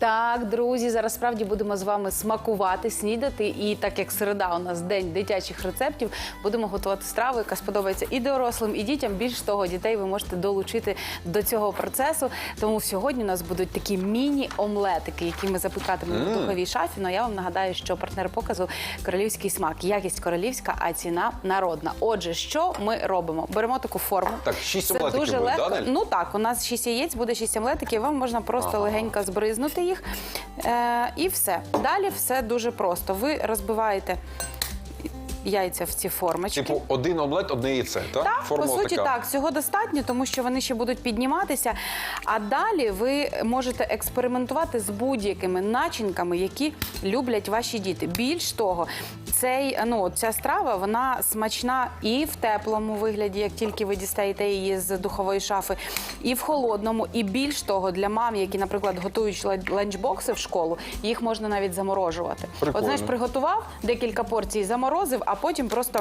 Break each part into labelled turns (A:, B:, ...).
A: Так, друзі, зараз справді будемо з вами смакувати, снідати. І так як середа у нас день дитячих рецептів, будемо готувати страву, яка сподобається і дорослим, і дітям. Більш того, дітей ви можете долучити до цього процесу. Тому сьогодні у нас будуть такі міні-омлетики, які ми запікатимемо в духовій шафі. Ну я вам нагадаю, що партнер показу королівський смак, якість королівська, а ціна народна. Отже, що ми робимо? Беремо таку форму.
B: Так, шість омлетиків
A: дуже
B: буде,
A: легко.
B: да, Нель?
A: Ну так, у нас 6 яєць, буде 6 омлетиків. Вам можна просто
B: Ага.
A: легенько збризнути їх. Е, і все. Далі все дуже просто. Ви розбиваєте яйця в ці формочки.
B: Типу, один омлет, одне яйце, так?
A: Так,
B: Формула
A: по суті,
B: така.
A: так, цього достатньо, тому що вони ще будуть підніматися. А далі ви можете експериментувати з будь-якими начинками, які люблять ваші діти. Більш того, цей, ну, ця страва вона смачна і в теплому вигляді, як тільки ви дістаєте її з духової шафи, і в холодному. І більш того, для мам, які, наприклад, готують лан- ланчбокси в школу, їх можна навіть заморожувати.
B: Прикольно.
A: От знаєш, приготував декілька порцій, заморозив, а потім просто.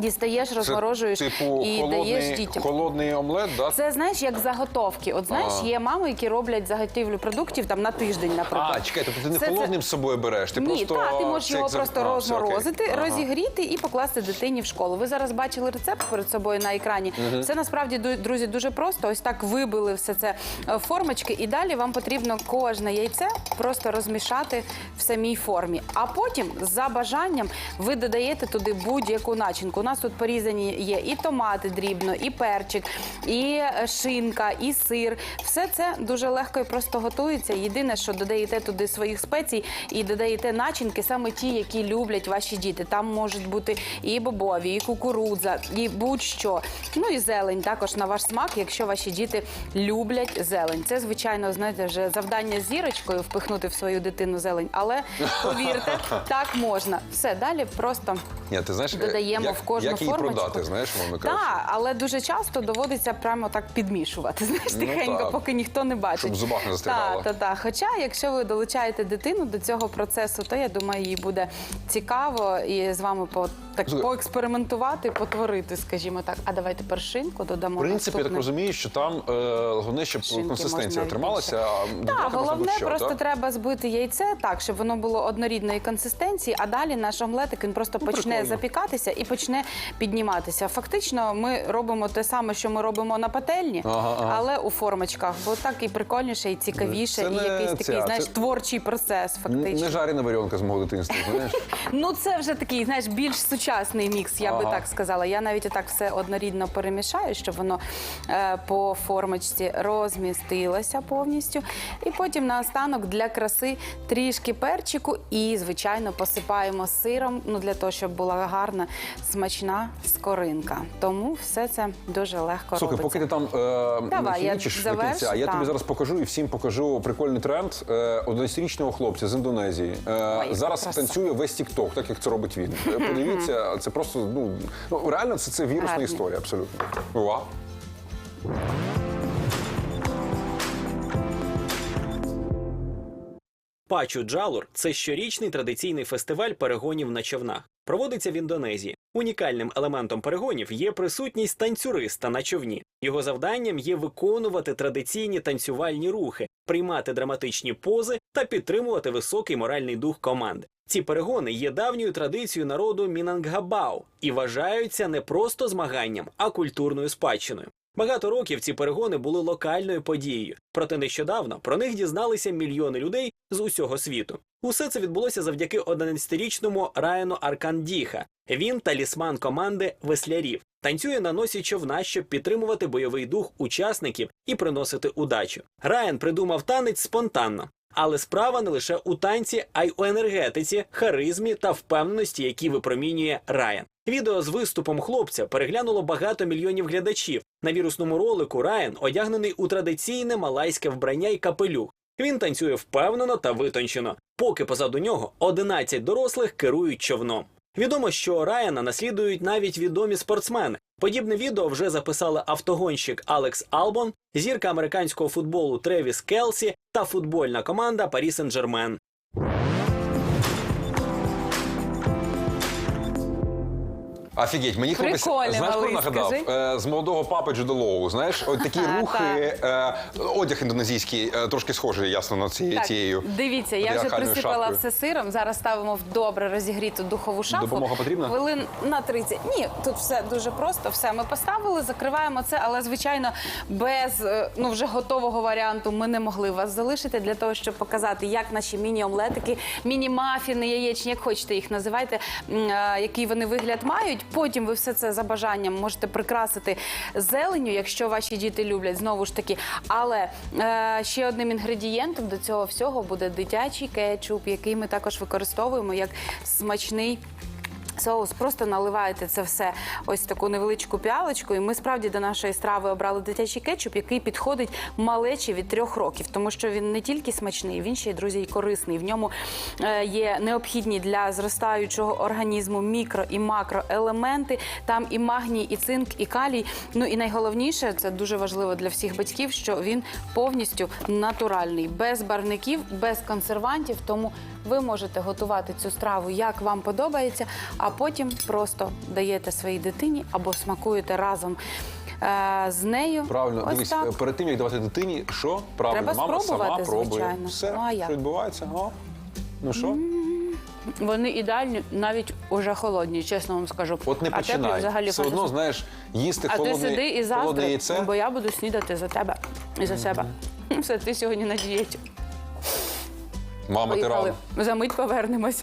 A: Дістаєш, розморожуєш
B: типу,
A: і
B: холодний,
A: даєш дітям.
B: холодний омлет, да?
A: Це знаєш як заготовки. От знаєш,
B: А.
A: є мами, які роблять заготівлю продуктів там на тиждень, наприклад.
B: А, чекай, тобто ти не
A: Це- це-
B: холодним з собою береш, ти
A: Ні,
B: просто...
A: так, ти можеш
B: це
A: його
B: як за-
A: просто
B: А, все, окей.
A: розморозити,
B: Ага.
A: розігріти і покласти дитині в школу. Ви зараз бачили рецепт перед собою на екрані. Це насправді ду- друзі дуже просто. Ось так вибили все це е, в формочки, і далі вам потрібно кожне яйце просто розмішати в самій формі. А потім, за бажанням, ви додаєте туди будь-яку начинку. Нас тут порізані є і томати дрібно, і перчик, і е, шинка, і сир. Все це дуже легко і просто готується. Єдине, що додаєте туди своїх спецій і додаєте начинки, саме ті, які люблять ваші діти. Там можуть бути і бобові, і кукурудза, і будь-що. Ну і зелень також на ваш смак, якщо ваші діти люблять зелень. Це звичайно, знаєте, вже завдання з зірочкою впихнути в свою дитину зелень. Але повірте, так можна. Все далі просто.
B: Ні, ти знаєш,
A: Додаємо
B: як,
A: в кожну
B: як її
A: формочку.
B: продати, знаєш, мовно кажучи?
A: Так, але дуже часто доводиться прямо так підмішувати. Знаєш,
B: Ну,
A: тихенько,
B: так.
A: поки ніхто не бачить.
B: Щоб в зубах не застрягало.
A: Так, так, так. Хоча, якщо ви долучаєте дитину до цього процесу, то я думаю, їй буде цікаво і з вами по так поекспериментувати, потворити, скажімо так. А давайте першинку додамо.
B: В принципі, я так розумію, що там е, головне, щоб
A: Шинки
B: консистенція трималася.
A: Так, головне
B: будь-що,
A: просто
B: так?
A: треба збити яйце так, щоб воно було однорідної консистенції, а далі наш омлетик він просто почне
B: Ну, прикольно.
A: запікатися і почне підніматися. Фактично, ми робимо те саме, що ми робимо на пательні,
B: Ага, ага.
A: але у формочках, бо так і прикольніше, і цікавіше,
B: Це
A: і якийсь такий,
B: ця,
A: знаєш,
B: це-
A: творчий процес. Фактично.
B: Не жарена варіонка з мого дитинства, знаєш?
A: Ну, це вже такий, знаєш, більш сучасний мікс, я би
B: Ага.
A: так сказала. Я навіть і так все однорідно перемішаю, щоб воно е, по формочці розмістилося повністю. І потім наостанок для краси трішки перчику і, звичайно, посипаємо сиром, ну для того, щоб була гарна, смачна скоринка. Тому все це дуже легко
B: Слухай,
A: робиться.
B: поки ти там е,
A: Давай, я
B: хімічиш до кінця, я
A: так.
B: тобі зараз покажу і всім покажу прикольний тренд е, 11-річного хлопця з Індонезії. Е,
A: Ой,
B: зараз
A: краса.
B: танцює весь Тікток, так як це робить він. Е, Подивіться, це просто ну, ну реально це, це вірусна
A: Гарні.
B: історія, абсолютно. Увага.
C: Пачу Джалур це щорічний традиційний фестиваль перегонів на човнах. Проводиться в Індонезії. Унікальним елементом перегонів є присутність танцюриста на човні. Його завданням є виконувати традиційні танцювальні рухи, приймати драматичні пози та підтримувати високий моральний дух команди. Ці перегони є давньою традицією народу Мінангабау і вважаються не просто змаганням, а культурною спадщиною. Багато років ці перегони були локальною подією, проте нещодавно про них дізналися мільйони людей з усього світу. Усе це відбулося завдяки 11-річному Райану Аркандіха. Він талісман команди веслярів. Танцює на носі човна, щоб підтримувати бойовий дух учасників і приносити удачу. Райан придумав танець спонтанно. Але справа не лише у танці, а й у енергетиці, харизмі та впевненості, які випромінює Райан. Відео з виступом хлопця переглянуло багато мільйонів глядачів. На вірусному ролику Райан одягнений у традиційне малайське вбрання й капелюх. Він танцює впевнено та витончено, поки позаду нього 11 дорослих керують човном. Відомо, що Райана наслідують навіть відомі спортсмени. Подібне відео вже записали автогонщик Алекс Албон, зірка американського футболу Тревіс Келсі та футбольна команда Парі Сен-Жермен.
B: Офігеть, мені хлопець,
A: Прикольно,
B: знаєш,
A: малий,
B: нагадав?
A: скажи.
B: Е, з молодого папи Джудолову, знаєш, от такі рухи, е, одяг індонезійський, е, трошки схожий, ясно, на ці,
A: Так,
B: цією.
A: дивіться, я вже
B: патріархальною
A: присипала
B: шапкою.
A: все сиром. Зараз ставимо в добре розігріту духову шафу.
B: Допомога потрібна?
A: Хвилин на 30. Ні, тут все дуже просто. Все ми поставили, закриваємо це, але звичайно, без е, ну вже готового варіанту ми не могли вас залишити для того, щоб показати, як наші міні-омлетики, міні-мафіни, яєчні, як хочете їх називайте, м, е, який вони вигляд мають. Потім ви все це за бажанням можете прикрасити зеленню, якщо ваші діти люблять знову ж таки. Але е, ще одним інгредієнтом до цього всього буде дитячий кетчуп, який ми також використовуємо як смачний. Соус просто наливаєте це все ось таку невеличку піалочку. І ми справді до нашої страви обрали дитячий кетчуп, який підходить малечі від трьох років, тому що він не тільки смачний, він ще й друзі і корисний. В ньому е, є необхідні для зростаючого організму мікро і макроелементи. Там і магній, і цинк, і калій. Ну і найголовніше це дуже важливо для всіх батьків, що він повністю натуральний, без барвників, без консервантів. Тому ви можете готувати цю страву як вам подобається, а потім просто даєте своїй дитині або смакуєте разом е, з нею.
B: Правильно,
A: Ось
B: дивись,
A: так.
B: перед тим як давати дитині, що правильно,
A: Треба
B: мама сама пробує.
A: звичайно.
B: Все,
A: Ну, а як?
B: що відбувається? О. Ну що?
A: Вони ідеальні, навіть уже холодні, чесно вам скажу.
B: От не
A: а
B: починай.
A: взагалі
B: Все одно, знаєш, їсти
A: А ти сиди і
B: холодне
A: завтра,
B: яйце.
A: бо я буду снідати за тебе і за себе. Все, ти сьогодні на дієті.
B: Мама, ти рано.
A: За мить повернемось.